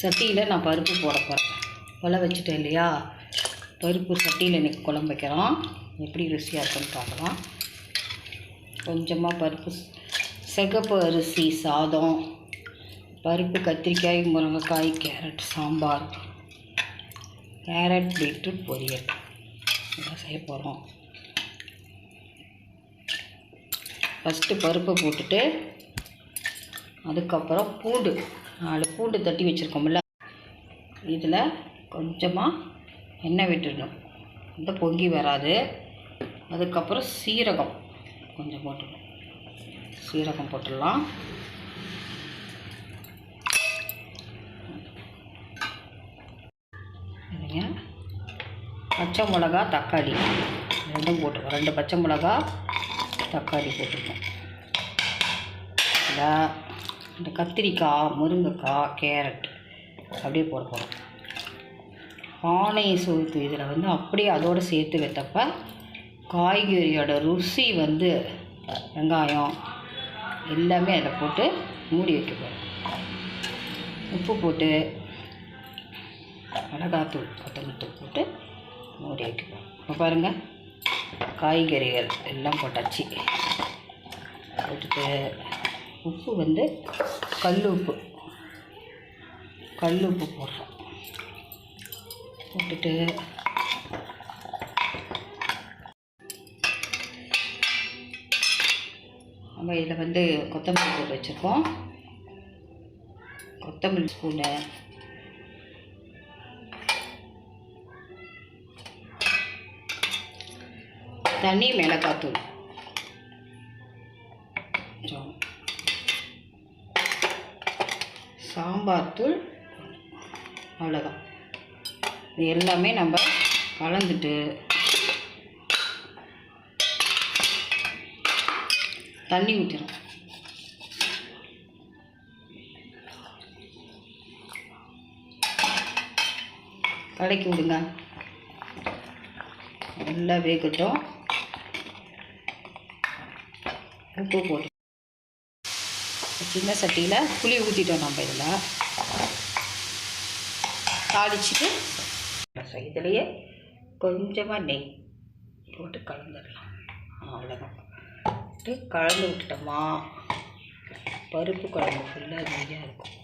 சட்டியில் நான் பருப்பு போட போகிறேன் கொலை வச்சுட்டேன் இல்லையா? பருப்பு சட்டியில் இன்றைக்கி குழம்பு வைக்கிறோம் எப்படி ருசியாக இருக்குன்னு பார்க்கலாம். கொஞ்சமாக பருப்பு சிகப்பு அரிசி சாதம் பருப்பு கத்திரிக்காய் முருங்கைக்காய் கேரட் சாம்பார் கேரட் பீட்ரூட் பொரியல். இதெல்லாம் செய்ய போகிறோம் ஃபஸ்ட்டு பருப்பை போட்டுட்டு அதுக்கப்புறம் பூண்டு. நாலு பூண்டு தட்டி வச்சுருக்கோம்ல இதில் கொஞ்சமாக எண்ணெய் விட்டுடணும். இந்த பொங்கி வராது. அதுக்கப்புறம் சீரகம் கொஞ்சம் போட்டுடணும் சீரகம் போட்டுடலாம். சரிங்க பச்சை மிளகா தக்காளி. ரெண்டும் போட்டுருக்கோம் ரெண்டு பச்சை மிளகா தக்காளி போட்டிருக்கோம் இல்லை இந்த கத்திரிக்காய் முருங்கைக்காய் கேரட் அப்படியே போட போகிறோம் பானை சோத்து இதில் வந்து அப்படியே அதோடு சேர்த்து வைத்தப்ப காய்கறியோட ருசி வந்து வெங்காயம் எல்லாமே அதில் போட்டு மூடி வைக்க போகிறோம் உப்பு போட்டு மிளகாத்தூள் கொத்தமல்லி தூள் போட்டு மூடி வைக்க போகிறோம் இப்போ பாருங்கள் காய்கறிகள் எல்லாம் போட்டாச்சு. போட்டுட்டு உப்பு வந்து கல் உப்பு கல் உப்பு போடுறோம் போட்டுட்டு நம்ம இதில் வந்து கொத்தமல்லி போட்டு வச்சுருக்கோம். கொத்தமல்லி ஸ்பூனு. தனி மிளகாத்தூள். கொஞ்சம் சாம்பார் தூள் அவ்வளோதான் இது எல்லாமே நம்ம கலந்துட்டு தண்ணி ஊற்றிடும் கலக்கி விடுங்க. நல்லா வேகட்டும். உப்பு போட்டு சின்ன சட்டியில் புளி ஊற்றிட்டோம் நம்ம இதில். தாளிச்சிட்டு இதுலேயே கொஞ்சமாக நெய் போட்டு கலந்துடலாம். அவ்வளோதான் கலந்து விட்டுட்டோமா? பருப்பு குழம்பு ஃபுல்லாக நெய்யாக இருக்கும்.